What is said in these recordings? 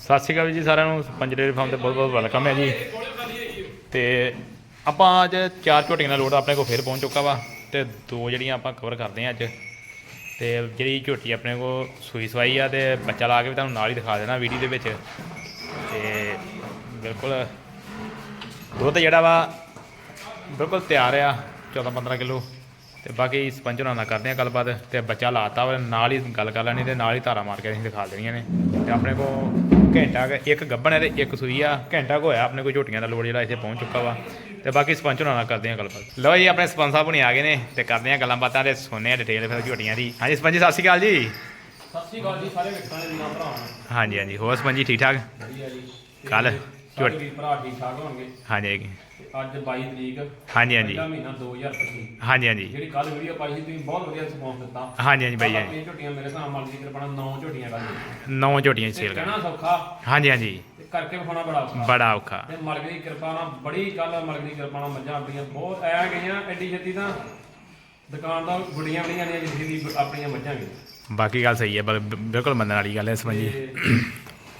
ਸਤਿ ਸ਼੍ਰੀ ਅਕਾਲ ਜੀ ਸਾਰਿਆਂ ਨੂੰ ਪੰਜਰੇ ਫਾਰਮ ਤੇ ਬਹੁਤ ਬਹੁਤ ਵੈਲਕਮ ਹੈ ਜੀ। ਤੇ ਆਪਾਂ ਅੱਜ ਚਾਰ ਝੋਟੀਆਂ ਦਾ ਲੋਡ ਆਪਣੇ ਕੋਲ ਫਿਰ ਪਹੁੰਚ ਚੁੱਕਾ ਵਾ ਤੇ ਦੋ ਜਿਹੜੀਆਂ ਆਪਾਂ ਕਵਰ ਕਰਦੇ ਹਾਂ ਅੱਜ। ਤੇ ਜਿਹੜੀ ਝੋਟੀ ਆਪਣੇ ਕੋਲ ਸੂਈ ਸਵਾਈ ਆ ਤੇ ਬੱਚਾ ਲਾ ਕੇ ਵੀ ਤੁਹਾਨੂੰ ਨਾਲ ਹੀ ਦਿਖਾ ਦੇਣਾ ਵੀਡੀਓ ਦੇ ਵਿੱਚ। ਤੇ ਬਿਲਕੁਲ ਦੁੱਧ ਜਿਹੜਾ ਵਾ ਬਿਲਕੁਲ ਤਿਆਰ ਆ 14 15 ਕਿਲੋ। ਤੇ ਬਾਕੀ ਸਪੰਜ ਹੋਣਾ ਨਾਲ ਕਰਦੇ ਆ ਗੱਲਬਾਤ ਤੇ ਬੱਚਾ ਲਾਤਾ ਵਾ ਨਾਲ ਹੀ ਗੱਲ ਕਰ ਲੈਣੀ ਤੇ ਨਾਲ ਹੀ ਧਾਰਾ ਮਾਰ ਕੇ ਅਸੀਂ ਦਿਖਾ ਦੇਣੀਆਂ ਨੇ। ਤੇ ਆਪਣੇ ਕੋਲ ਘੰਟਾ ਕੁ ਇੱਕ ਗੱਭਣ ਹੈ ਤੇ ਇੱਕ ਸੂਈ ਆ। ਘੰਟਾ ਕੁ ਹੋਇਆ ਆਪਣੇ ਕੋਲ ਝੋਟੀਆਂ ਦਾ ਲੋਡ ਜਿਹੜਾ ਇੱਥੇ ਪਹੁੰਚ ਚੁੱਕਾ ਵਾ। ਤੇ ਬਾਕੀ ਸਪੰਜ ਹੋਣਾ ਨਾਲ ਕਰਦੇ ਆ ਗੱਲਬਾਤ। ਲਓ ਜੀ ਆਪਣੇ ਸਪੰਜ ਸਾਹਿਬ ਹੁਣੀ ਆ ਗਏ ਨੇ ਤੇ ਕਰਦੇ ਆ ਗੱਲਾਂ ਬਾਤਾਂ ਤੇ ਸੁਣਨੇ ਆ ਡਿਟੇਲ ਫਿਰ ਝੋਟੀਆਂ ਦੀ। ਹਾਂਜੀ ਸਪੰਜ ਜੀ ਸਤਿ ਸ਼੍ਰੀ ਅਕਾਲ ਜੀ। ਸਤਿ ਸ਼੍ਰੀ ਅਕਾਲ ਜੀ ਸਾਰੇ ਵੇਖਣ ਦੇ ਵੀਰਾਂ ਭਰਾਵਾਂ ਨੂੰ। ਹਾਂਜੀ ਹਾਂਜੀ। ਹੋਰ ਸਪੰਜ ਜੀ ਠੀਕ ਠਾਕ? ਵਧੀਆ ਜੀ। ਤੇ ਕੱਲ੍ਹ? ਸਾਰੇ ਵੀਰ ਭਰਾ ਠੀਕ ਠਾਕ ਹੋਣਗੇ। ਹਾਂਜੀ ਤੇ ਅੱਜ 22 ਤਰੀਕ ਹਾਂਜੀ ਹਾਂਜੀ। ਪਹਿਲਾ ਮਹੀਨਾ 2025 ਹਾਂਜੀ ਹਾਂਜੀ। ਜਿਹੜੀ ਕੱਲ ਵੀਡੀਓ ਪਾਈ ਸੀ ਤੁਸੀਂ ਬਹੁਤ ਵਧੀਆ ਰਿਸਪੌਂਸ ਦਿੱਤਾ। ਹਾਂਜੀ ਹਾਂਜੀ ਬਾਈ ਹਾਂਜੀ। ਆਪਣੀਆਂ ਝੋਟੀਆਂ ਮੇਰੇ ਹਿਸਾਬ ਨਾਲ ਜ਼ਿਕਰ ਬਣਾ 9 ਝੋਟੀਆਂ ਕੱਲ ਨੌ। ਝੋਟੀਆਂ ਸੇਲ ਕਰ ਕਹਿਣਾ ਸੌਖਾ। ਹਾਂਜੀ ਹਾਂਜੀ। ਤੇ ਕਰਕੇ ਵਿਖਾਉਣਾ ਬੜਾ ਔਖਾ। ਬੜਾ ਔਖਾ। ਤੇ ਮਲਕ ਦੀ ਕਿਰਪਾ ਨਾਲ ਬੜੀ ਕੱਲ ਮਲਕ ਦੀ ਕਿਰਪਾ ਨਾਲ ਮੱਝਾਂ ਆਪਣੀਆਂ ਬਹੁਤ ਐ ਗਈਆਂ ਐਡੀ ਛੇਤੀ ਤਾਂ ਦੁਕਾਨ ਦਾ ਗੁੱਡੀਆਂ ਬਣੀਆਂ ਨੇ ਜਿੱਦੀ ਦੀ ਆਪਣੀਆਂ ਮੱਝਾਂ ਵੀ ਬਾਕੀ ਗੱਲ ਸਹੀ ਹੈ ਬਲ- ਬਿਲਕੁਲ ਮੰਨਣ ਵਾਲੀ ਗੱਲ ਹੈ ਜੀ ਤੇ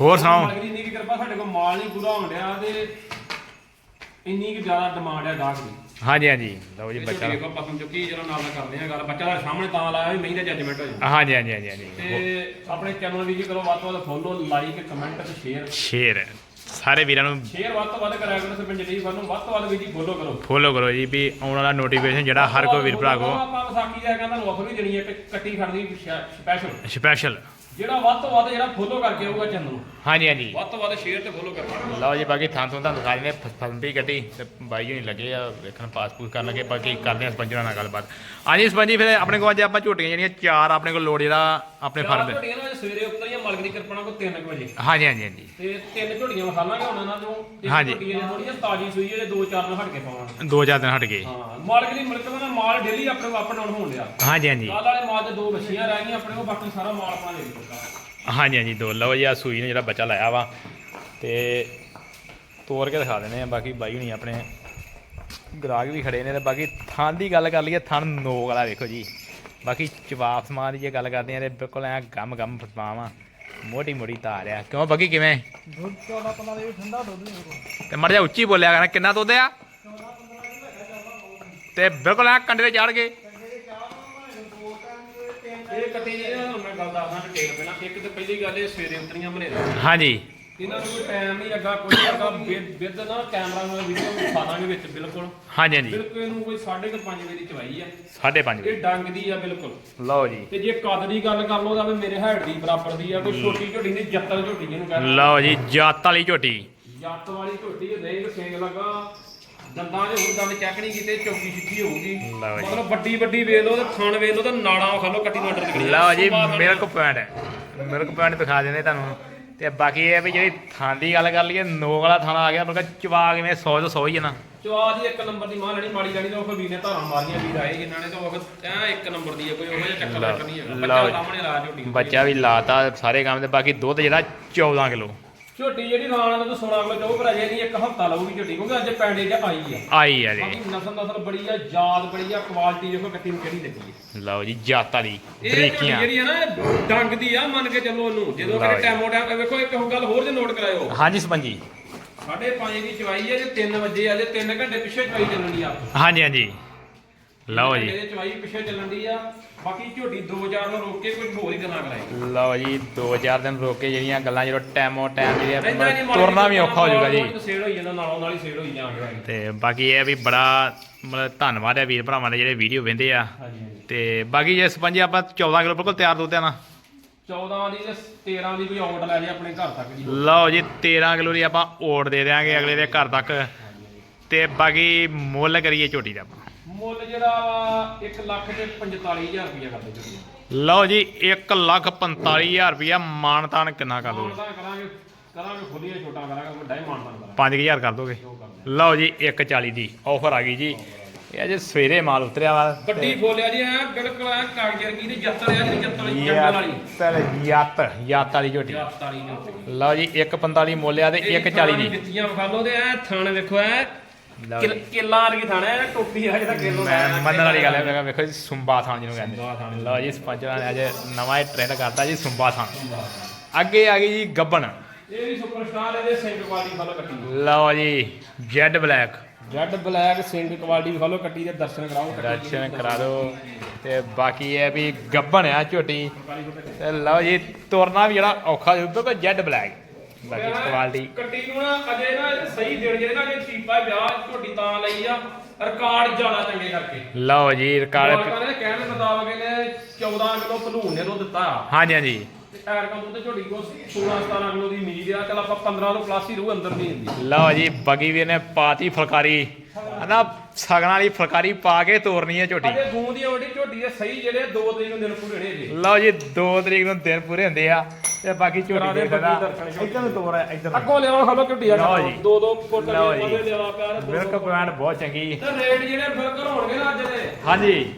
ਹੋਰ ਸੁਣਾਓ? ਮਲਕ ਦੀ ਕਿਰਪਾ ਸਾਡੇ ਕੋਲ ਮਾਲ ਨਹੀਂ ਪੂਰਾ ਹੋਣ ਡਿਆ ਤੇ ਇੰਨੀ ਕੁ ਜ਼ਿਆਦਾ ਡਿਮਾਂਡ ਹੈ ਗਾਹਕ ਦੀ। ਹਾਂਜੀ ਹਾਂਜੀ। ਲਓ ਜੀ ਬੱਚਾ। ਝੋਟੀ ਦੇਖੋ ਪਸੰਦ ਚੁੱਕੀ ਜਦੋਂ ਨਾਲ ਨਾਲ ਕਰਦੇ ਆ ਗੱਲ। ਬੱਚਾ ਦਾ ਸਾਹਮਣੇ ਤਾਂ ਲਾਇਆ ਵੀ ਮਹੀਂ ਦਾ ਜੱਜਮੈਂਟ ਹੋ ਜਾਵੇ ਹਾਂਜੀ ਹਾਂਜੀ ਹਾਂਜੀ ਹਾਂਜੀ। ਤੇ ਆਪਣੇ ਚੈਨਲ ਵੀ ਜੀ ਕਰੋ ਵੱਧ ਤੋਂ ਵੱਧ ਫੋਲੋ ਲਾਈਕ ਕਮੈਂਟ ਤੇ ਸ਼ੇਅਰ ਸ਼ੇਰ ਸਾਰੇ ਵੀਰਾਂ ਨੂੰ ਸ਼ੇਅਰ ਵੱਧ ਤੋਂ ਵੱਧ ਕਰਿਆ ਕਰੋ ਤੇ ਪੰਜਲੀ ਨੂੰ ਵੱਧ ਤੋਂ ਵੱਧ ਵੀ ਜੀ ਫੋਲੋ ਕਰੋ। ਫੋਲੋ ਕਰੋ ਜੀ ਵੀ ਆਉਣ ਵਾਲਾ ਨੋਟੀਫਿਕੇਸ਼ਨ ਜਿਹੜਾ ਹਰ ਕੋਈ ਵੀਰ ਭਰਾ ਕੋ ਆਪਾਂ ਵਿਸਾਖੀ ਦਾ ਕਹਿੰਦਾ ਆਫਰ ਵੀ ਦੇਣੀ ਹੈ ਕਿ ਕੱਟੀ ਖੜਨੀ ਸਪੈਸ਼ਲ ਸਪੈਸ਼ਲ ਜਿਹੜਾ ਵੱਧ ਤੋਂ ਵੱਧ ਜਿਹੜਾ ਫੋਲੋ ਕਰਕੇ ਆਊਗਾ ਚੈਨਲ ਨੂੰ। ਹਾਂਜੀ ਹਾਂਜੀ। ਵੱਧ ਤੋਂ ਵੱਧ ਸ਼ੇਅਰ ਤੇ ਫੋਲੋ ਕਰਨਾ। ਲਓ ਜੀ ਬਾਕੀ ਥਾਂ ਤੋਂ ਤੁਹਾਨੂੰ ਦਿਖਾ ਦਿੰਦੇ ਫੰਬੀ ਗੱਡੀ ਤੇ ਬਾਈ ਹੋਣੀ ਲੱਗੇ ਆ ਵੇਖਣ ਪਾਸਪੋਰਟ ਕਰਨ ਲੱਗੇ ਬਾਕੀ ਕਰਦੇ ਆ ਸਪੰਜਰਾਂ ਨਾਲ ਗੱਲਬਾਤ। ਹਾਂਜੀ ਸਪੰਜੀ ਫਿਰ ਆਪਣੇ ਕੋਲ ਅੱਜ ਆਪਾਂ ਝੋਟੀਆਂ ਜਿਹੜੀਆਂ ਚਾਰ ਆਪਣੇ ਕੋਲ ਲੋਡ ਜਿਹੜਾ ਆਪਣੇ ਫਰਮ ਦੇ ਝੋਟੀਆਂ ਨਾਲ ਸਵੇਰੇ ਉਤਰੀਆਂ ਮਲਕ ਦੀ ਕਿਰਪਾਨਾ ਕੋ 3 ਵਜੇ। ਹਾਂਜੀ ਹਾਂਜੀ ਹਾਂਜੀ। ਤੇ ਤਿੰਨ ਝੋਟੀਆਂ ਵਿਖਾਲਾਂਗੇ ਹੁਣ ਇਹਨਾਂ ਨੂੰ ਹਾਂਜੀ। ਝੋਟੀ ਜਿਹੜੀ ਥੋੜੀ ਜਿਹੀ ਤਾਜੀ ਸੂਈ ਹੈ ਦੋ ਚਾਰ ਦਿਨ ਹਟ ਕੇ ਪਾਵਾਂਗੇ। ਦੋ ਚਾਰ ਦਿਨ ਹਟ ਗਏ ਹਾਂ ਮਾਲਕ ਦੀ ਮਿਲਕ ਦਾ ਮਾਲ ਡੇਲੀ ਆਪਣੇ ਕੋਲ ਅਪ ਡਾਊਨ ਹੋਣ ਲਿਆ ਹਾਂਜੀ ਹਾਂਜੀ। ਕੱਲ ਵਾਲੇ ਮਾਲ ਦੇ ਦੋ ਬੱਚੀਆਂ ਰਹਿ ਗਈਆਂ ਆਪਣੇ ਕੋਲ ਬਾਕੀ ਸਾਰਾ ਮਾਲ ਆਪਣਾ ਦੇ ਦਿੱਤਾ ਹਾਂਜੀ ਹਾਂਜੀ ਦੋ ਲਓ ਜੀ ਆ ਸੂਈ ਨੇ ਜਿਹੜਾ ਬੱਚਾ ਲਾਇਆ ਵਾ। ਤੇ ਤੋੜ ਕੇ ਦਿਖਾ ਦਿੰਦੇ ਆ ਬਾਕੀ ਬਾਈ ਹੁਣੀ ਆਪਣੇ ਗਰਾਗ ਵੀ ਖੜੇ ਨੇ ਤੇ ਬਾਕੀ ਥਣ ਦੀ ਗੱਲ ਕਰ ਲਈਏ ਥਣ ਨੋਕ ਵਾਲਾ ਵੇਖੋ ਜੀ। ਬਾਕੀ ਜਵਾਬ ਸਮਾਨ ਦੀ ਜੇ ਗੱਲ ਕਰਦੇ ਆ ਤੇ ਬਿਲਕੁਲ ਐ ਗਮ ਗਮ ਫਸਵਾਵਾਂ ਮੋਟੀ ਮੋਟੀ ਤਾਰ ਆ। ਕਿਉਂ ਬਾਕੀ ਕਿਵੇਂ? ਦੁੱਧ 14 15 ਦੇ ਠੰਡਾ ਦੁੱਧ ਨਹੀਂ ਤੇ ਮੜ ਜਾ ਉੱਚੀ ਬੋਲਿਆ ਕਰਨਾ ਕਿੰਨਾ ਦੁੱਧ ਆ? ਤੇ ਬਿਲਕੁਲ ਐ ਕੰਡੇ ਤੇ ਚੜ ਗਏ ਇਹ ਕੱਟੀ ਜਿਹੜੇ ਨਾ ਹੁਣ ਮੈਂ ਗੱਲ ਦੱਸਦਾ ਡਿਟੇਲ ਪਹਿਲਾਂ। ਇੱਕ ਤੇ ਪਹਿਲੀ ਗੱਲ ਇਹ ਸਵੇਰੇ ਉਤਰੀਆਂ ਬਣੇ ਹਾਂਜੀ। ਇਹਨਾਂ ਨੂੰ ਕੋਈ ਟਾਈਮ ਨਹੀਂ ਲੱਗਾ ਕੋਈ ਲੱਗਾ ਵਿਦ ਨਾ ਕੈਮਰਾ ਨਾਲ ਵੀਡੀਓ ਵਿਖਾ ਦਾਂਗੇ ਵਿੱਚ ਬਿਲਕੁਲ। ਹਾਂਜੀ ਹਾਂਜੀ। ਬਿਲਕੁਲ ਇਹਨੂੰ ਕੋਈ 5:30 ਵਜੇ ਦੀ ਚਵਾਈ ਆ। 5:30 ਵਜੇ। ਇਹ ਡੰਗ ਦੀ ਆ ਬਿਲਕੁਲ। ਲਓ ਜੀ। ਤੇ ਜੇ ਕੱਦ ਦੀ ਗੱਲ ਕਰ ਲਓ ਤਾਂ ਮੇਰੇ ਹੈਡ ਦੀ ਬਰਾਬਰ ਦੀ ਆ ਕੋਈ ਛੋਟੀ ਝੋਟੀ ਨਹੀਂ ਜੱਤਲ ਝੋਟੀ ਜਿਹਨੂੰ ਕਹਿੰਦੇ ਲਓ ਜੀ ਜਾਤ ਵਾਲੀ ਝੋਟੀ। ਜੱਤ ਵਾਲੀ ਝੋਟੀ ਸਿੰਘ ਲੱਗਾ। ਦੰਦਾਂ 'ਚ ਹੁਣ ਦੰਦ ਚੈੱਕ ਨਹੀਂ ਕੀਤੇ ਚੌਕੀ ਸਿੱਧੀ ਹੋਊਗੀ ਲਓ ਜੀ। ਮਤਲਬ ਵੱਡੀ ਵੱਡੀ ਵੇਖ ਲਓ ਤੇ ਖਾਣ ਵੇਖ ਲਓ ਤੇ ਨਾੜਾਂ ਖਾ ਲਓ ਕੱਟੀ ਅੰਦਰ ਨਿਕਲੀ। ਲਓ ਜੀ ਮਿਲਕ ਪੁਆਇੰਟ ਮਿਲਕ ਪੁਆਇੰਟ ਦਿਖਾ ਦਿੰਦੇ ਤੁਹਾਨੂੰ। ਤੇ ਬਾਕੀ ਇਹ ਵੀ ਜਿਹੜੀ ਥਾਂ ਦੀ ਗੱਲ ਕਰ ਲਈਏ ਨੋਕ ਵਾਲਾ ਥਾਣਾ ਆ ਗਿਆ ਬਲਕਿ ਚਵਾ ਕਿਵੇਂ 100 ਤੋਂ 100 ਹੀ ਹੈ ਨਾ। ਚਵਾ ਦੀ ਇੱਕ ਨੰਬਰ ਦੀ ਮਾਂ ਲੈਣੀ ਮਾੜੀ ਲੈਣੀ ਤਾਂ ਉਹ ਵੀਰ ਨੇ ਧਾਰਾਂ ਮਾਰੀਆਂ ਵੀਰ ਆਏ ਜਿਨ੍ਹਾਂ ਨੇ ਤਾਂ ਉਹ ਐ ਇੱਕ ਨੰਬਰ ਦੀ ਹੈ ਕੋਈ ਉਹੋ ਜਿਹਾ ਚੱਕਰ ਲੱਗ ਨਹੀਂ ਬੱਚਾ। ਸਾਹਮਣੇ ਲਾ ਝੋਟੀ। ਬੱਚਾ ਵੀ ਲਾਤਾ ਸਾਰੇ ਕੰਮ ਤੇ ਬਾਕੀ ਦੁੱਧ ਜਿਹੜਾ 14 ਕਿਲੋ। ਝੋਟੀ ਜਿਹੜੀ ਰਾਣਾ ਦਾ 16 ਕਿਲੋ ਚੋਂ ਅਜੇ ਨਹੀਂ ਇੱਕ ਹਫਤਾ ਲਊਗੀ ਝੋਟੀ ਕਿਉਂਕਿ ਅੱਜ ਪੈਂਡੇ 'ਚ ਆਈ ਆ। ਆਈ ਆ ਜੀ। ਬਾਕੀ ਨਸਲ ਨਸਲ ਬੜੀ ਆ ਯਾਦ ਬੜੀ ਆ ਕੁਆਲਿਟੀ ਦੇਖੋ ਕੱਟੀ ਨੂੰ ਕਿਹੜੀ ਲੱਗੀ ਹੈ ਲਓ ਜੀ ਜਾਤ ਵਾਲੀ ਇਹ ਝੋਟੀ ਬਰੀਕੀਆਂ। ਜਿਹੜੀ ਆ ਨਾ ਇਹ ਡੰਗ ਦੀ ਆ ਮੰਨ ਕੇ ਚੱਲੋ ਉਹਨੂੰ ਜਦੋਂ ਲਓ ਕਿ ਜੀ। ਟਾਈਮੋ ਟਾਈਮ ਵੇਖੋ ਇੱਕ ਹੋਰ ਗੱਲ ਹੋਰ ਜੇ ਨੋਟ ਕਰਾਇਓ। ਹਾਂਜੀ ਸਪੰਜੀ ਸਾਢੇ ਪੰਜ ਦੀ ਚਵਾਈ ਹੈ ਜੇ 3 ਵਜੇ ਆ ਜੇ 3 ਘੰਟੇ ਪਿੱਛੇ ਚਵਾਈ ਚੱਲਣ ਦੀ ਆ। ਹਾਂਜੀ ਹਾਂਜੀ। ਲਓ ਜੀ। ਇਹ ਚਵਾਈ ਪਿੱਛੇ ਚੱਲਣ ਦੀ ਆ ਬਾਕੀ ਝੋਟੀ 2000 ਨੂੰ ਰੋਕ ਕੇ ਕੋਈ ਹੋਰ ਹੀ ਗੱਲਾਂ ਕਰਾਏ ਲਓ ਜੀ 2-4 ਦਿਨ ਰੋਕ ਕੇ ਜਿਹੜੀਆਂ ਗੱਲਾਂ ਜਦੋਂ ਟਾਈਮੋ ਟਾਈਮ ਜਿਹੜੀਆਂ ਤੁਰਨਾ ਵੀ ਔਖਾ ਹੋ ਜਾਊਗਾ ਜੀ। ਸੇਲ ਹੋਈ ਜਾਂਦਾ ਨਾਲੋਂ ਨਾਲ ਹੀ ਸੇਲ ਹੋਈ ਜਾਂਦੇ ਤੇ ਬਾਕੀ ਇਹ ਵੀ ਬੜਾ ਮਤਲਬ ਧੰਨਵਾਦ ਹੈ ਵੀਰ ਭਰਾਵਾਂ ਦੇ ਜਿਹੜੇ ਵੀਡੀਓ ਵੇਂਦੇ ਆ। ਤੇ ਬਾਕੀ ਜੇ ਸਪੰਜੀ ਆਪਾਂ 14 ਕਿਲੋ ਬਿਲਕੁਲ ਤਿਆਰ ਦੁੱਧ ਆ ਨਾ। 14 ਦੀ ਤੇ 13 ਦੀ ਕੋਈ ਆਰਡਰ ਲੈ ਜੇ ਆਪਣੇ ਘਰ ਤੱਕ ਜੀ। ਲਓ ਜੀ 13 ਕਿਲੋ ਦੀ ਆਪਾਂ ਓੜ ਦੇ ਦਿਆਂਗੇ ਅਗਲੇ ਦੇ ਘਰ ਤੱਕ। ਤੇ ਬਾਕੀ ਮੁੱਲ ਕਰੀਏ ਝੋਟੀ ਦਾ ਆਪਾਂ। ਮੁੱਲ ਜਿਹੜਾ ਵਾ 1 ਲੱਖ ਤੇ 45000 ਰੁਪਇਆ ਕਰਦੇ ਝੋਟੀ ਲਓ ਜੀ 1 ਲੱਖ 45000 ਰੁਪਇਆ ਮਾਨਤਾਨ ਕਿੰਨਾ ਕਰ ਦੋਗੇ? ਕਰਾਂਗੇ ਕਰਾਂਗੇ ਖੁੱਲੀਆਂ ਛੋਟਾ ਕਰਾਂਗੇ ਵੱਡਾ ਹੀ ਮਾਨਤਾਨ ਕਰਾਂਗੇ। 5000 ਕਰ ਦੋਗੇ? ਲਓ ਜੀ 140 ਦੀ ਆਫਰ ਆ ਗਈ ਜੀ। ਇਹ ਅਜੇ ਸਵੇਰੇ ਮਾਲ ਉਤਰਿਆ ਵਾ। ਵੱਡੀ ਫੋਲਿਆ ਜੀ ਐ ਬਿਲਕੁਲ ਐ ਕਾਗਜ਼ ਵਰਗੀ ਦੀ ਜੱਤਲ ਆ ਜਿਹੜੀ ਜੱਤਲ ਜੰਗਲ ਵਾਲੀ। ਯਾਤ ਯਾਤ ਯਾਤ ਵਾਲੀ ਝੋਟੀ। ਜੱਤ ਵਾਲੀ ਲਓ ਜੀ 145 ਮੁੱਲਿਆ ਤੇ 140 ਦੀ। ਜੁੱਤੀਆਂ ਵਿਖਾ ਲਓ ਤੇ ਐ ਥਣ ਵੇਖੋ ਐ ਲਓ ਕਿਲ- ਕਿੱਲਾ ਵਰਗੀ ਥਣ ਐ ਟੋਪੀ ਆ ਜਿਹੜਾ ਕਿਲੋ ਮੈਂ ਮੰਨਣ ਵਾਲੀ ਗੱਲ ਹੈ ਮੈਂ ਕਿਹਾ ਵੇਖੋ ਜੀ ਸੁੰਬਾ ਥਾਨ ਜਿਹਨੂੰ ਕਹਿੰਦੇ। ਲਓ ਜੀ ਸਪੰਜਰਾਂ ਨੇ ਅੱਜ ਨਵਾਂ ਹੀ ਟ੍ਰੈਂਡ ਕਰਤਾ ਜੀ ਸੁੰਬਾ ਥਾਨ ਅੱਗੇ ਆ ਗਈ ਜੀ ਗੱਬਣ। ਇਹ ਵੀ ਸੁਪਰਸਟਾਰ ਇਹਦੇ ਸਿੰਗ ਕੁਆਲਿਟੀ ਫਾਲੋ ਕੱਟੀ। ਲਓ ਜੀ ਜੈਡ ਬਲੈਕ। ਜੈਡ ਬਲੈਕ ਸਿੰਗ ਕੁਆਲਿਟੀ ਫਾਲੋ ਕੱਟੀ ਦੇ ਦਰਸ਼ਨ ਕਰਾਓ। ਦਰਸ਼ਨ ਕਰਾ ਦਿਓ। ਤੇ ਬਾਕੀ ਇਹ ਵੀ ਗੱਬਣ ਆ ਝੋਟੀ। ਤੇ ਲਓ ਜੀ ਤੁਰਨਾ ਵੀ ਜਿਹੜਾ ਔਖਾ ਜੁੱਬੇ ਕੋ ਜੈਡ ਬਲੈਕ। ਬਾਕੀ ਕੁਆਲਿਟੀ। ਕੱਟੀ ਨੂੰ ਨਾ ਅਜੇ ਨਾ ਸਹੀ ਦੇਣ ਜਿਹੜੇ ਨਾ ਜੇ ਚੀਪਾ ਵਿਆਹ ਝੋਟੀ ਤਾਂ ਲਈ ਆ। ਰਿਕਾਰਡ ਜ਼ਿਆਦਾ ਚੰਗੇ ਕਰਕੇ। ਲਓ ਜੀ ਰਿਕਾਰਡ ਨੇ ਕਹਿਣ ਦੇ ਮੁਤਾਬਕ ਇਹਨੇ 14 ਕਿਲੋ ਭਲੂਣ ਨੇ ਦੁੱਧ ਦਿੱਤਾ। ਹਾਂਜੀ ਹਾਂਜੀ। ਐਰਕਾਂ ਤੇ ਝੋਟੀ ਕੋ 16 17 ਕਿਲੋ ਦੀ ਉਮੀਦ ਆ। ਚਲ ਆਪਾਂ 15 ਤੋਂ ਪਲੱਸ ਹੀ ਰਹੂ ਅੰਦਰ ਨਹੀਂ ਹੁੰਦੀ ਲਓ ਜੀ ਬਗੀ ਵੀਰ ਨੇ ਪਾਤੀ ਫੁਲਕਾਰੀ। ਹਨਾ ਸਗਣ ਵਾਲੀ ਫੁਲਕਾਰੀ ਪਾ ਕੇ ਤੋਰਨੀ ਹੈ ਝੋਟੀ। ਅਜੇ ਗੂੰ ਦੀ ਵੱਡੀ ਝੋਟੀ ਦੇ ਸਹੀ ਜਿਹੜੇ 2 ਤਰੀਕ ਨੂੰ ਦਿਨ ਪੂਰੇ ਨੇ ਜੀ ਲਓ ਜੀ 2 ਤਰੀਕ ਨੂੰ ਦਿਨ ਪੂਰੇ ਹੁੰਦੇ ਆ ਤੇ ਬਾਕੀ ਝੋਟੀ ਦੇ ਝੋਟੀ। ਇੱਧਰ ਨੂੰ ਤੋਰ ਹੈ ਇੱਧਰ। ਅੱਗੋਂ ਲਿਆਓ ਖਲੋ ਝੋਟੀ ਆ ਲਓ ਜੀ। ਦੋ ਦੋ ਕੋਟ। ਦੇ ਲਿਆਵਾ ਪਿਆ ਮਿਲਕ ਪੁਆਇੰਟ ਬਹੁਤ ਚੰਗੀ। ਤੇ ਰੇਟ ਜਿਹੜੇ ਬਿਲਕੁਲ ਹੋਣਗੇ ਨਾ ਅੱਜ ਦੇ। ਹਾਂਜੀ।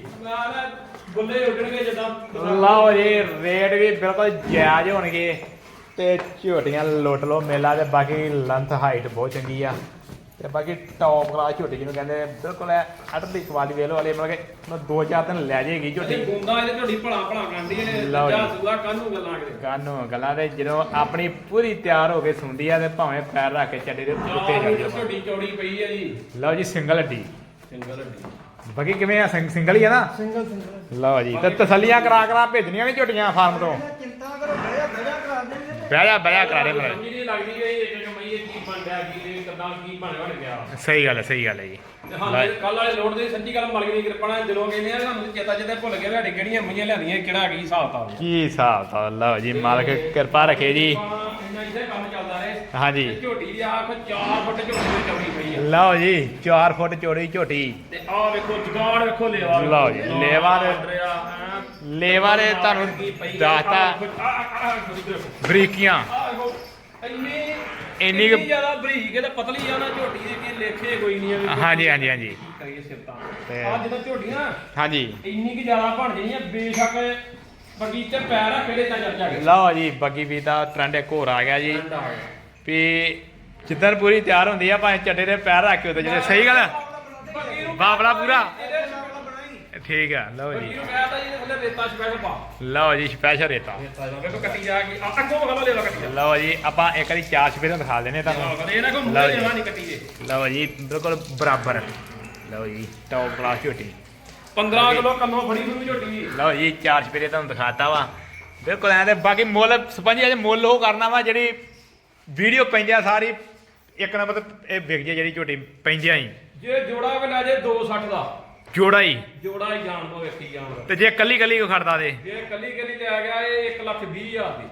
ਗੁੱਲੇ ਉੱਡਣਗੇ ਜਿੱਦਾਂ ਲਓ ਜੀ ਰੇਟ ਵੀ ਬਿਲਕੁਲ ਜਾਇਜ਼ ਹੋਣਗੇ ਤੇ ਝੋਟੀਆਂ ਲੁੱਟ ਲਓ ਮੇਲਾ ਤੇ ਬਾਕੀ ਲੈਂਥ ਹਾਈਟ ਬਹੁਤ ਚੰਗੀ ਆ। ਤੇ ਬਾਕੀ ਟੌਪ ਕਲਾਸ ਝੋਟੀ ਜਿਹਨੂੰ ਕਹਿੰਦੇ ਨੇ, ਬਿਲਕੁਲ ਅੱਡ ਦੀ ਕੁਆਲਿਟੀ ਵੇਲੋ ਵਾਲੀ ਮਤਲਬ ਕਿ ਦੋ ਚਾਰ ਦਿਨ ਲੈ ਜਾਏਗੀ ਝੋਟੀ। ਇਹ ਇਹਦੇ ਝੋਟੀ ਭਲਾ ਭਲਾ ਕਰਦੀ ਹੈ ਲਓ ਜੀ। ਜਾ ਸੂਆ ਕਾਨੂੰ ਗੱਲਾਂ ਕਿਤੇ ਕਾਨੂੰ ਗੱਲਾਂ ਦੇ ਜਦੋਂ ਆਪਣੀ ਪੂਰੀ ਤਿਆਰ ਹੋ ਕੇ ਸੁੰਦੀ ਆ ਤੇ ਭਾਵੇਂ ਪੈਰ ਰੱਖ ਕੇ ਚੱਡੇ ਦੇ ਉੱਤੇ ਚੱਲ ਜਾਓ ਝੋਟੀ ਚੌੜੀ ਪਈ ਹੈ ਜੀ। ਲਓ ਜੀ ਸਿੰਗਲ ਹੱਡੀ। ਸਿੰਗਲ ਹੱਡੀ। ਬਾਕੀ ਕਿਵੇਂ ਆ ਸਿੰਗ- ਸਿੰਗਲ ਹੀ ਆ ਨਾ? Single single. ਲਓ ਜੀ ਤੇ ਤਸੱਲੀਆਂ ਕਰਾ ਕਰਾ ਭੇਜਣੀਆਂ ਵੀ ਝੋਟੀਆਂ ਫਾਰਮ ਤੋਂ। ਚਿੰਤਾ ਕਰੋ ਬਹਿਆ ਬਹਿਆ ਕਰਾ ਦੇਣਗੇ ਬਹਿ ਜਾ ਬਹਿ ਜਾ ਕਰਾ ਦੇ ਮੇਰੇ। ਸਮਝ ਨਹੀਂ ਲੱਗਦੀ ਇਹ ਇੱਕ ਮਈ ਇਹ ਕੀ ਬਣ ਰਿਹਾ ਕੀ ਇਹ ਕਿਦਾਂ ਕੀ ਬਣ ਬਣ ਗਿਆ ਸਹੀ ਗੱਲ ਹੈ ਸਹੀ ਗੱਲ ਹੈ ਜੀ ਤੇ ਹਾਂ ਕੱਲ ਵਾਲੇ ਲੋਡ ਦੇ ਸੱਚੀ ਗੱਲ ਮਲ ਗਈ ਕਿਰਪਾ ਨਾਲ ਦਿਲੋਂ ਕਹਿੰਦੇ ਆ ਸਾਨੂੰ ਚੇਤਾ ਚੇਤਾ ਭੁੱਲ ਗਿਆ ਸਾਡੇ ਕਿਹੜੀਆਂ ਮਈਆਂ ਲਿਆਂਦੀਆਂ ਕਿਹੜਾ ਕੀ ਹਿਸਾਬ ਤਾ ਕੀ ਹਿਸਾਬ ਤਾਂ ਲਓ ਜੀ ਮਾਲਕ ਕਿਰਪਾ ਰੱਖੇ ਜੀ ਇੰਨਾ ਇੱਥੇ ਕੰਮ ਚੱਲਦਾ ਰਹੇ ਹਾਂਜੀ ਤੇ ਝੋਟੀ ਦੀ ਆਖ 4 ਫੁੱਟ ਝੋਟੀ ਦੀ ਚੌੜੀ ਪਈ ਆ ਲਓ ਜੀ 4 ਫੁੱਟ ਚੌੜੀ ਝੋਟੀ ਤੇ ਆਹ ਵੇਖੋ ਜਗਾੜ ਵੇਖੋ ਲੇਵਾ। ਲਓ ਜੀ, ਲੇਵਾ ਦੇ- ਲੇਵਾ ਨੇ ਤੁਹਾਨੂੰ ਦੱਸਤਾ। ਬਰੀਕੀਆਂ ਇੰਨੀ ਇੰਨੀ ਕੁ- ਜ਼ਿਆਦਾ ਬਰੀਕ ਹੈ ਤੇ ਪਤਲੀ ਆ ਨਾ ਝੋਟੀ ਦੇ ਕੀ ਲੇਖੇ ਕੋਈ ਨਹੀਂ ਆ ਹਾਂਜੀ ਹਾਂਜੀ ਹਾਂਜੀ। ਕਰੀਏ ਸਿਰ ਤਾਂ ਤੇ- ਆ ਜਦੋਂ ਹਾਂਜੀ। ਇੰਨੀ ਕਿ ਜ਼ਿਆਦਾ ਬਣ ਜਾਣੀ ਆ ਬੇਸ਼ੱਕ ਬਗੀਚੇ ਪੈਰ ਰੱਖ ਕੇ ਤਾਂ ਚੱਲ ਜਾਗੇ ਲਓ ਜੀ ਬੱਗੀ ਵੀ ਦਾ ਟ੍ਰੈਂਡ ਇੱਕ ਹੋਰ ਆ ਗਿਆ ਜੀ। ਵੀ ਜਿੱਦਣ ਪੂਰੀ ਤਿਆਰ ਹੁੰਦੀ ਆ ਭਾਵੇਂ ਚੱਡੇ ਦੇ ਪੈਰ ਰੱਖ ਕੇ ਉਹਦੇ ਜਿਹੜੇ ਸਹੀ ਗੱਲ ਆ? ਬਾਬਲਾ ਪੂਰਾ। ਠੀਕ ਆ ਲਓ ਜੀ। ਨੂੰ ਕਹਿਤਾ ਜੀ ਥੱਲੇ ਰੇਤਾ ਸਪੈਸ਼ਲ ਪਾ ਲਓ ਜੀ ਸਪੈਸ਼ਲ ਰੇਤਾ। ਵੇਖੋ ਕੱਟੀ ਜਾ ਕੇ ਆ, ਅੱਗੋਂ ਵਗਲਾ ਲੈ ਲਓ ਕੱਟੀ ਲਓ ਜੀ ਆਪਾਂ ਇੱਕ ਵਾਰੀ ਚਾਰ ਸਪੇਰਾਂ ਦਿਖਾ ਦਿੰਦੇ ਤੁਹਾਨੂੰ। ਲਓ ਜੀ। ਜਮਾ ਨਹੀਂ ਕੱਟੀ ਜੇ। ਲਓ ਜੀ ਬਿਲਕੁਲ ਬਰਾਬਰ। ਲਓ ਜੀ ਟੌਪ ਕਲਾਸ ਝੋਟੀ। 15 ਕਿਲੋ ਕੰਨੋਂ ਫੜੀ ਹੋਈ ਝੋਟੀ ਲਓ ਜੀ ਚਾਰ ਸਪੇਰੇ ਤੁਹਾਨੂੰ ਦਿਖਾਤਾ ਵਾ। ਬਿਲਕੁਲ ਐਂ ਤੇ ਬਾਕੀ ਮੁੱਲ ਸਪੰਜੀ ਅਜੇ ਮੁੱਲ ਉਹ ਕਰਨਾ ਵਾ ਜਿਹੜੀ ਵੀਡੀਓ ਪੈਂਦਿਆ ਸਾਰੀ ਇੱਕ ਨੰਬਰ ਤੇ ਇਹ ਵਿਕ ਜੇ ਜਿਹੜੀ ਝੋਟੀ ਪੈਂਦਿਆਂ ਹੀ ਜੇ। ਜੋੜਾ ਵੀ ਲੈ ਜੇ 260 ਦਾ। ਜੋੜਾ ਹੀ। ਜੋੜਾ ਹੀ ਜਾਣ ਦੋ ਵੇਖੀ ਜਾਣ। ਤੇ ਜੇ ਕੱਲੀ ਕੱਲੀ ਕੋ ਖੜਦਾ ਦੇ। ਜੇ ਕੱਲੀ ਕੱਲੀ ਤੇ ਆ ਗਿਆ ਇਹ 1 ਲੱਖ 20 ਹਜ਼ਾਰ ਦੀ।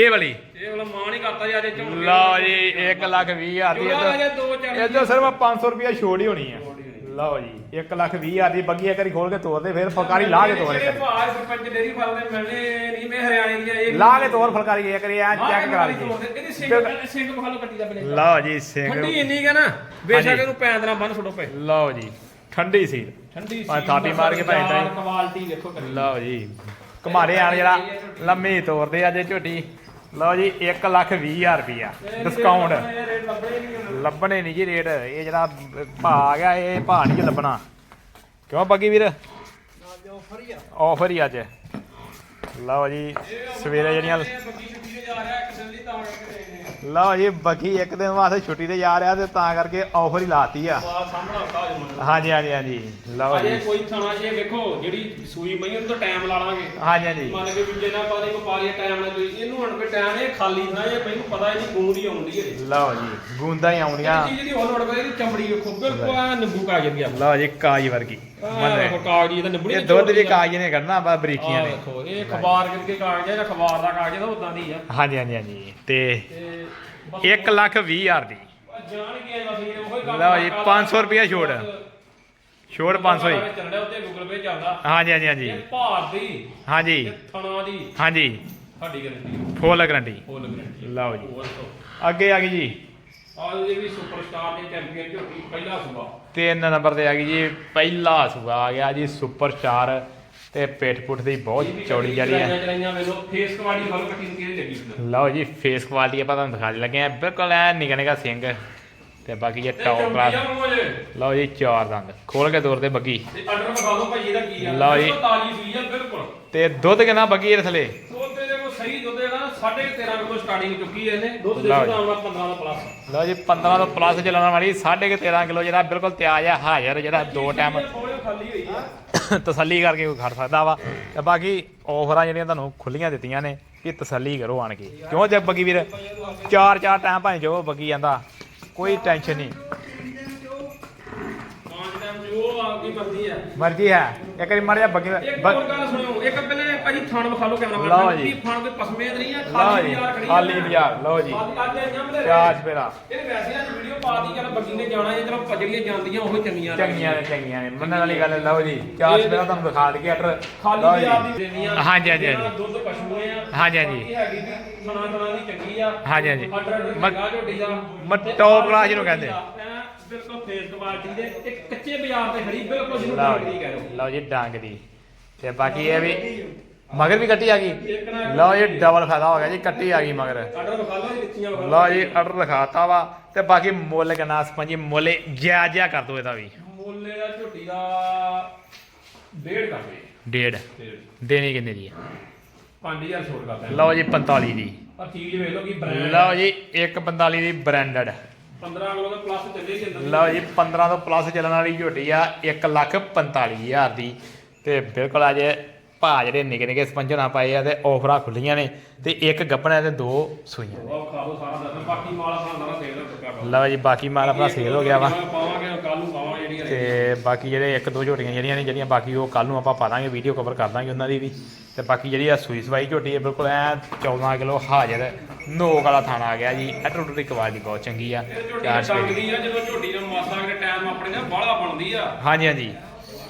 ਇਹ ਵਾਲੀ। ਇਹ ਵਾਲਾ ਮਾਂ ਨਹੀਂ ਕਰਤਾ ਜੀ ਅਜੇ ਲਓ ਜੀ 1 ਲੱਖ 20 ਹਜ਼ਾਰ ਦੀ। ਇਹ ਜੇ 240 ਇਹ ਤੋਂ ਸਿਰਫ 500 ਰੁਪਿਆ ਛੋੜ ਹੀ ਹੋਣੀ ਆ। ਲਓ ਜੀ 1 ਲੱਖ 20 ਹਜ਼ਾਰ ਦੀ ਬੱਗੀ ਇੱਕ ਵਾਰੀ ਖੋਲ ਕੇ ਤੋਰ ਦੇ ਫਿਰ ਫੁਲਕਾਰੀ ਲਾ ਕੇ ਤੋਰੇ ਜਿਹੜੇ ਭਾਅ ਸਰਪੰਚ ਡੇਰੀ ਫਾਰਮ ਦੇ ਮਿਲਣੇ ਨਹੀਂ ਮੈਂ ਹਰਿਆਣੇ ਦੀਆਂ ਇਹ ਲਾ ਕੇ ਤੋਰ ਫੁਲਕਾਰੀ ਇਹ ਕਰੀ ਐ ਚੈੱਕ ਕਰਾ ਲਈ ਇਹਦੀ ਸਿੰਘ ਸਿੰਘ ਬਖਾਲੋ ਕੱਟੀ ਦਾ ਬਣੇ ਲਓ ਜੀ ਸਿੰਘ ਠੰਡੀ ਇੰਨੀ ਕਿ ਨਾ ਬੇਸ਼ੱਕ। ਇਹਨੂੰ ਪੈਂਦ ਨਾਲ ਬੰਨ ਛੋੜੋ ਪਏ। ਲਓ ਜੀ ਠੰਡੀ ਸੀ ਠੰਡੀ ਭਾਵੇਂ ਥਾਪੀ ਮਾਰ ਕੇ ਭਾਵੇਂ ਏਦਾਂ ਹੀ। ਕੁਆਲਿਟੀ ਵੇਖੋ ਕਰੀ। ਲਓ ਜੀ ਘਮਾਰੇ ਆਣ ਜਿਹੜਾ ਲੰਮੀ ਤੋਰਦੇ ਅੱਜ ਝੋਟੀ। ਲਓ ਜੀ 1 ਲੱਖ 20 ਹਜ਼ਾਰ ਰੁਪਿਆ ਡਿਸਕਾਊਂਟ ਰੇਟ ਲੱਭਣੇ ਨਹੀਂ ਲੱਭਣੇ ਨਹੀਂ ਜੀ ਰੇਟ ਇਹ ਜਿਹੜਾ ਭਾ ਆ ਗਿਆ ਇਹ ਭਾ ਨਹੀਂ ਜੀ ਲੱਭਣਾ। ਕਿਉਂ ਬੱਗੀ ਵੀਰ? ਆਫਰ ਹੀ ਆ। ਆਫਰ ਹੀ ਅੱਜ। ਲਓ ਜੀ ਸਵੇਰੇ ਜਿਹੜੀਆਂ ਇਹ ਬੱਗੀ ਛੁੱਟੀ ਤੇ ਜਾ ਰਿਹਾ ਇੱਕ ਦਿਨ ਲਈ ਤਾਂ ਕਰਕੇ ਦੇ ਨੇ ਲਓ ਜੀ ਬੱਗੀ ਇੱਕ ਦਿਨ ਵਾਸਤੇ ਛੁੱਟੀ ਤੇ ਜਾ ਰਿਹਾ ਤੇ ਤਾਂ ਕਰਕੇ ਆਫਰ ਹੀ ਲਾਤੀ ਆ। ਸਾਹਮਣਾ ਹਾਂਜੀ ਹਾਂਜੀ ਹਾਂਜੀ। ਲਓ ਅਜੇ ਜੀ। ਕੋਈ ਥਾਣਾ ਜੇ ਵੇਖੋ ਜਿਹੜੀ ਸੂਈ ਮਈ ਉਹਨੂੰ ਤਾਂ ਟਾਈਮ ਲਾ ਲਾਂਗੇ। ਹਾਂਜੀ ਹਾਂਜੀ। ਮੰਨ ਕੇ ਵੀ ਜੇ ਨਾ ਪਾਣੀ ਕੋ ਪਾਰੀ ਟਾਈਮ ਨਾਲ ਕੋਈ ਇਹਨੂੰ ਹੁਣ ਕੋਈ ਟਾਈਮ ਇਹ ਖਾਲੀ ਨਾ ਇਹ ਮੈਨੂੰ ਪਤਾ ਨਹੀਂ ਗੂੰਦ ਹੀ ਆਉਂਦੀ ਹੈ ਲਓ ਜੀ ਗੂੰਦਾਂ ਹੀ ਦੀ ਹੋਰ ਲੋੜ ਕੋਈ ਇਹਦੀ ਚਮੜੀ ਵੇਖੋ ਬਿਲਕੁਲ ਨਿੰਬੂ ਕਾਗਜ਼ ਦੀ ਆ। ਲਓ ਜੀ ਕਾਜ ਵਰਗੀ। ਮੰਨੇ। ਵੇਖੋ ਕਾਗਜ਼ ਇਹਦਾ ਨਿੰਬੂ ਇਹ ਨਹੀਂ ਦੁੱਧ ਵੀ ਕਾਜ ਨੇ ਕੱਢਣਾ ਬਾ ਬਰੀਕੀਆਂ ਆਹ ਨੇ। ਵੇਖੋ ਇਹ ਅਖਬਾਰ ਕਰਕੇ ਕਾਗਜ਼ ਹੈ ਜਾਂ ਅਖਬਾਰ ਦਾ ਕਾਗਜ਼ ਦਾ ਉਦਾਂ ਦੀ ਆ। ਹਾਂਜੀ ਹਾਂਜੀ ਹਾਂਜੀ। ਤੇ ਤੇ ਬਸ 1 ਲੱਖ 20 ਹਜ਼ਾਰ ਦੀ। ਜਾਣ ਗਿਆ ਬਸ ਇਹ ਉਹੀ ਕੰਮ ਲਓ ਜੀ, 500 ਰੁਪਇਆ ਛੋੜ। ਛੋੜ 500 ਹੀ। ਚੱਲਦਾ ਉੱਤੇ ਗੂਗਲ ਪੇ ਚੱਲਦਾ। ਹਾਂਜੀ ਹਾਂਜੀ ਹਾਂਜੀ। ਇਹ ਭਾਰ ਦੀ ਹਾਂਜੀ। ਇਹ ਥਣਾ ਦੀ। ਹਾਂਜੀ। ਸਾਡੀ guarantee full guarantee full guarantee ਲਓ ਜੀ। ਹੋਰ ਅੱਗੇ ਆ ਗਈ ਜੀ। ਆਹ ਇਹ ਵੀ ਸੁਪਰਸਟਾਰ ਦੇ ਚੈਂਪੀਅਨ ਝੋਟੀ ਪਹਿਲਾ ਸੁਬਾ। ਤਿੰਨ ਨੰਬਰ ਤੇ ਆ ਗਈ ਜੀ ਪਹਿਲਾ ਸੂਆ ਆ ਗਿਆ ਜੀ ਸੁਪਰ ਸਟਾਰ ਤੇ ਪਿੱਠ ਪੁੱਠ ਦੀ ਬਹੁਤ ਚੌੜੀ ਜਿਹੜੀ ਹੈ ਫੇਸ ਕੁਆਲਿਟੀ ਫਲ ਕੱਟੀ ਲੱਗੀ ਲਓ ਜੀ ਫੇਸ ਕੁਆਲਿਟੀ ਆਪਾਂ ਤੁਹਾਨੂੰ ਦਿਖਾ ਦੇ ਲੱਗੇ ਆ ਬਿਲਕੁਲ ਐ ਨਿਕਾ ਨਿਕਾ ਸਿੰਘ ਤੇ ਬਾਕੀ ਇਹ ਟੌਪ ਕਲਾਸ ਲਓ ਜੀ ਚਾਰ ਦੰਦ ਖੋਲ ਕੇ ਦੌਰ ਤੇ ਬੱਗੀ। ਤੇ ਆਰਡਰ ਵਿਖਾ ਦਿਓ ਭਾਈ ਇਹਦਾ ਕੀ ਆ? ਲਓ ਜੀ। ਤੇ ਦੁੱਧ ਕਿੰਨਾ ਬੱਗੀ ਇਹਦੇ ਥਲੇ ਦੁੱਧ ਦੇ ਕੋ ਸਹੀ ਦੁੱਧ ਜਿਹੜਾ ਨਾ 13.5 ਕਿਲੋ ਸਟਾਰਟਿੰਗ ਚੁੱਕੀ ਹੈ ਇਹਨੇ। ਦੁੱਧ ਦੇ ਲਓ ਜੀ। ਸੁਧਾਰ ਨਾਲ 15 ਦਾ ਪਲੱਸ ਲਓ ਜੀ 15 ਤੋਂ ਪਲੱਸ ਚੱਲਣ ਵਾਲੀ 13.5 ਕਿਲੋ ਜਿਹੜਾ ਬਿਲਕੁਲ ਤਿਆਜ ਆ ਹਾਜ਼ਰ ਜਿਹੜਾ ਦੋ ਟਾਈਮ ਖਾਲੀ ਹੋਈ ਤਸੱਲੀ ਕਰਕੇ ਕੋਈ ਖੜ ਸਕਦਾ ਵਾ। ਤੇ ਬਾਕੀ ਆਫਰਾਂ ਜਿਹੜੀਆਂ ਤੁਹਾਨੂੰ ਖੁੱਲੀਆਂ ਦਿੱਤੀਆਂ ਨੇ ਕਿ ਤਸੱਲੀ ਕਰੋ ਆਣ ਕੇ। ਕਿਉਂ ਜੱਗ ਬੱਗੀ ਵੀਰ ਚਾਰ ਚਾਰ ਟਾਈਮ ਭਾਵੇਂ ਜੋ ਬੱਗੀ ਜਾਂਦਾ ਕੋਈ ਟੈਨਸ਼ਨ ਨਹੀਂ। ਜੋ ਆਪਦੀ ਮਰਜ਼ੀ ਹੈ ਮਰਜ਼ੀ ਹੈ ਇੱਕ ਵਾਰੀ ਮਾਰਿਆ ਬੱਗੀ ਇੱਕ ਹੋਰ ਗੱਲ ਸੁਣਿਓ। ਇੱਕ ਪਹਿਲੇ ਭਾਜੀ ਥਣ ਵਿਖਾ ਲਓ ਕੈਮਰਾ ਲਓ ਜੀ। ਥਣ ਕੋਈ ਪਸਮੇਦ ਨਹੀਂ ਆ ਲਓ ਖਾਲੀ ਜੀ ਬਾਜ਼ਾਰ ਖੜੀ ਆ। ਖਾਲੀ ਬਾਜ਼ਾਰ ਲਓ ਜੀ। ਅੱਜ ਅੱਜ ਆਈਆਂ ਬਲੇ ਚਾਰ ਚਪੇਰਾ ਇਹ ਵੈਸੇ ਅੱਜ ਵੀਡੀਓ ਪਾਤੀ ਚੱਲ ਬੱਗੀ ਨੇ ਜਾਣਾ ਹੈ ਚਲੋ ਜਿਹੜੀਆਂ ਜਾਂਦੀਆਂ ਉਹ ਚੰਗੀਆਂ ਚੰਗੀਆਂ ਨੇ ਚੰਗੀਆਂ ਨੇ। ਮੰਨਣ ਵਾਲੀ ਗੱਲ ਹੈ, ਲਓ ਜੀ ਚਾਰ ਚਪੇਰਾ ਤੁਹਾਨੂੰ ਦਿਖਾ ਦਈਏ ਅਟਰ ਖਾਲੀ ਲਓ ਜੀ। ਬਾਜ਼ਾਰ ਦੀ ਦੇਣੀ ਆ। ਹਾਂਜੀ, ਹਾਂਜੀ, ਜਿਹਨਾਂ ਹਾਂਜੀ। ਦੁੱਧ ਪਸ਼ੂਏ ਆ ਹਾਂਜੀ, ਹਾਂਜੀ। ਬਾਕੀ ਹੈਗੀ ਵੀ ਥਣਾ ਥਣਾ ਦੀ ਚੰਗੀ ਆ। ਹਾਂਜੀ, ਹਾਂਜੀ। ਮ ਮ- ਝੋਟੀ ਦਾ। ਮ- ਤੇ top ਆਹ class ਜਿਹਨੂੰ ਕਹਿੰਦੇ। ਬਿਲਕੁਲ ਫੇਸ ਕੁਆਲਿਟੀ ਦੇ ਇੱਕ ਕੱਚੇ ਬਾਜ਼ਾਰ ਤੇ ਖੜੀ ਬਿਲਕੁਲ ਜਿਹਨੂੰ ਲਓ ਡਾਂਗਰੀ ਜੀ ਕਹਿ ਲਓ ਲਓ ਜੀ ਡੰਗ ਦੀ। ਤੇ ਬਾਕੀ ਇਹ ਵੀ ਮਗਰ ਵੀ ਕੱਟੀ ਆ ਗਈ? ਲਓ ਜੀ ਡਬਲ ਫਾਇਦਾ ਹੋ ਗਿਆ ਜੀ ਕੱਟੀ ਆ ਗਈ ਮਗਰ। ਆਰਡਰ ਵਿਖਾ ਲਓ ਜੀ ਵਿੱਚੀਆਂ ਵਿਖਾ ਲਓ ਜੀ ਆਰਡਰ ਲਿਖਾਤਾ ਵਾ। ਤੇ ਬਾਕੀ ਮੁੱਲ ਕਿੰਨਾ ਸਪੰਜੀ ਮੁੱਲ ਜਾਇਜ਼ ਜਿਹਾ ਕਰ ਦੋ ਇਹਦਾ ਵੀ। ਮੁੱਲੇ ਦਾ ਝੋਟੀ ਦਾ ਡੇਢ ਕਰਦੇ ਡੇਢ। ਦੇਣੀ ਕਿੰਨੇ ਦੀ ਹੈ 5000 ਛੋਟ ਕਰਦੇ ਲਓ ਜੀ 45 ਦੀ। ਪਰ ਚੀਜ਼ ਵੇਖ ਲਓ ਕਿ ਬ੍ਰਾਂਡ ਲਓ ਜੀ 145 ਦੀ ਬ੍ਰਾਂਡਡ 15 ਕਿਲੋ ਦਾ ਪਲੱਸ ਚੱਲੇ ਸੀ ਅੰਦਰ ਲਓ ਜੀ 15 ਤੋਂ ਪਲੱਸ ਚੱਲਣ ਵਾਲੀ ਝੋਟੀ ਆ 1 ਲੱਖ 45 ਹਜ਼ਾਰ ਦੀ। ਤੇ ਬਿਲਕੁਲ ਅਜੇ ਭਾ ਜਿਹੜੇ ਨਿੱਕੇ ਨਿੱਕੇ ਸਪੰਜਣਾ ਪਾਏ ਆ ਤੇ ਆਫਰਾਂ ਖੁੱਲੀਆਂ ਨੇ ਤੇ ਇੱਕ ਗੱਪਣਾ ਤੇ ਦੋ ਸੂਈਆਂ। ਖਾ ਲਓ ਸਾਰਾ ਦੱਸ ਬਾਕੀ ਮਾਲ ਆਪਣਾ ਸਾਰਾ ਸੇਲ ਚੁੱਕਾ ਪਿਆ ਲਓ ਜੀ ਬਾਕੀ ਮਾਲ ਆਪਣਾ ਸੇਲ ਹੋ ਗਿਆ ਵਾ। ਪਾਵਾਂਗੇ ਕੱਲ ਨੂੰ ਪਾਵਾਂਗੇ ਜਿਹੜੀਆਂ ਤੇ ਬਾਕੀ ਜਿਹੜੇ ਇੱਕ ਦੋ ਝੋਟੀਆਂ ਜਿਹੜੀਆਂ ਨੇ ਜਿਹੜੀਆਂ ਬਾਕੀ ਉਹ ਕੱਲ ਨੂੰ ਆਪਾਂ ਪਾ ਦਾਂਗੇ ਵੀਡੀਓ ਕਵਰ ਕਰ ਦਾਂਗੇ ਉਹਨਾਂ ਦੀ ਵੀ। ਤੇ ਬਾਕੀ ਜਿਹੜੀ ਆ ਸੂਈ ਸਵਾਈ ਝੋਟੀ ਹੈ ਬਿਲਕੁਲ ਐ 14 ਕਿਲੋ ਹਾਜ਼ਰ ਨੋਕ ਵਾਲਾ ਥਾਣਾ ਆ ਗਿਆ ਜੀ। ਐਟਰੋਡ ਦੀ ਕੁਆਲਿਟੀ ਬਹੁਤ ਚੰਗੀ ਆ। ਚਾਰ ਸਪੇਡ ਆ ਜਦੋਂ ਝੋਟੀ ਨੂੰ ਮਾਸਾ ਕੇ ਟਾਈਮ ਆਪਣੇ ਨਾਲ ਬਾਹਲਾ ਬਣਦੀ ਆ। ਹਾਂਜੀ ਹਾਂਜੀ।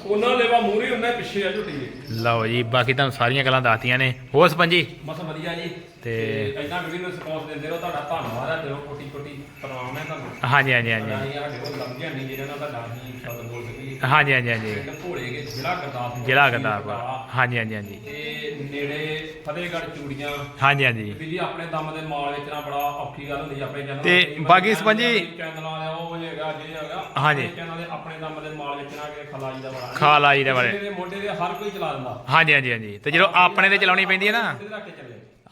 ਉਹਨਾਂ ਲੈਵਾ ਮੂਹਰੇ ਉਹਨਾਂ ਪਿੱਛੇ ਆ ਝੋਟੀ ਦੇ। ਲਓ ਜੀ ਬਾਕੀ ਤੁਹਾਨੂੰ ਸਾਰੀਆਂ ਗੱਲਾਂ ਦੱਸਤੀਆਂ ਨੇ। ਹੋਰ ਸਪੰਜੀ ਬਸ ਵਧੀਆ ਜੀ। ਤੇ- ਇਦਾਂ ਵੀਡੀਓ ਨੂੰ ਸਪੋਰਟ ਦਿੰਦੇ ਰਹੋ ਤੁਹਾਡਾ ਧੰਨਵਾਦ ਆ ਦਿਓ ਕੋਟੀ ਕੋਟੀ ਪ੍ਰਣਾਮ ਹੈ ਤੁਹਾਨੂੰ। ਹਾਂਜੀ ਹਾਂਜੀ ਹਾਂਜੀ। ਅਸੀਂ ਸਾਡੇ ਕੋਲ ਲੰਘਿਆ ਨਹੀਂ ਜਿਹਨਾਂ ਦਾ ਤੁਹਾਡਾ ਹੀ ਸ਼ਬਦ ਬੋਲ ਸਕੀਏ ਹਾਂਜੀ ਹਾਂਜੀ ਹਾਂਜੀ। ਪਿੰਡ ਭੋਲੇਗੇ ਜ਼ਿਲ੍ਹਾ ਗੁਰਦਾਸਪੁਰ ਜ਼ਿਲ੍ਹਾ ਗਰਦਾਸਪੁਰ। ਹਾਂਜੀ ਹਾਂਜੀ ਹਾਂਜੀ। ਤੇ ਨੇੜੇ ਫਤਿਹਗੜ੍ਹ ਚੂੜੀਆਂ। ਹਾਂਜੀ ਹਾਂਜੀ। ਵੀ ਜੀ ਆਪਣੇ ਦਮ ਦੇ ਮਾਲ ਵੇਚਣਾ ਬੜਾ ਔਖੀ ਗੱਲ ਹੁੰਦੀ ਆਪਣੇ ਚੈਨਲ ਤੇ ਬਾਕੀ ਸੰਬੰਧੀ- ਚੈਨਲਾਂ ਦਾ ਉਹ ਹੈਗਾ ਜੇ ਹੈਗਾ ਹਾਂਜੀ। ਚੈਨਲ ਦੇ ਆਪਣੇ ਦਮ ਦੇ ਮਾਲ ਵੇਚਣਾ ਕਿ ਖਲਾਜੀ ਦਾ ਬੜਾ ਖਾ ਲਾ ਜੀ ਦੇ ਦੇ ਮੋਢੇ ਦੇ ਹਰ ਕੋਈ ਚਲਾ ਦਿੰਦਾ। ਹਾਂਜੀ ਹਾਂਜੀ ਹਾਂਜੀ। ਤੇ ਜਦੋਂ ਆਪਣੇ ਤੇ ਚਲਾਉਣੀ ਪੈਂਦੀ ਹੈ ਨਾ।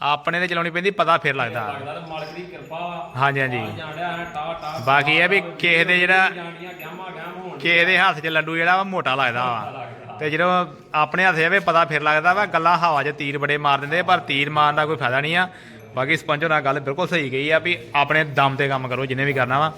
ਆਪਣੇ ਤੇ ਚਲਾਉਣੀ ਪੈਂਦੀ ਪਤਾ ਫਿਰ ਲੱਗਦਾ। ਲੱਗਦਾ ਤੇ ਮਾਲਕ ਦੀ ਕਿਰਪਾ ਵਾ। ਹਾਂਜੀ ਹਾਂਜੀ। ਜਾਂਡਿਆ ਟਾ ਟਾ ਬਾਕੀ ਇਹ ਵੀ ਕਿਸੇ ਦੇ ਜਿਹੜਾ ਜਾਂਡੀਆਂ ਗਾਮਾ ਗਾਮ ਹੋਣ ਕਿਸੇ ਦੇ ਹੱਥ 'ਚ ਲੱਡੂ ਜਿਹੜਾ ਵਾ ਮੋਟਾ ਲੱਗਦਾ ਵਾ। ਤੇ ਜਦੋਂ ਆਪਣੇ ਹੱਥ ਜਾਵੇ ਪਤਾ ਫਿਰ ਲੱਗਦਾ ਵਾ ਗੱਲਾਂ ਹਵਾ 'ਚ ਤੀਰ ਬੜੇ ਮਾਰ ਦਿੰਦੇ ਪਰ ਤੀਰ ਮਾਰਨ ਦਾ ਕੋਈ ਫਾਇਦਾ ਨਹੀਂ ਆ। ਬਾਕੀ ਸਪੰਜੋ ਨਾਲ ਗੱਲ ਬਿਲਕੁਲ ਸਹੀ ਗਈ ਆ ਵੀ ਆਪਣੇ ਦਮ ਤੇ ਕੰਮ ਕਰੋ ਜਿੰਨੇ ਵੀ ਕਰਨਾ ਵਾ।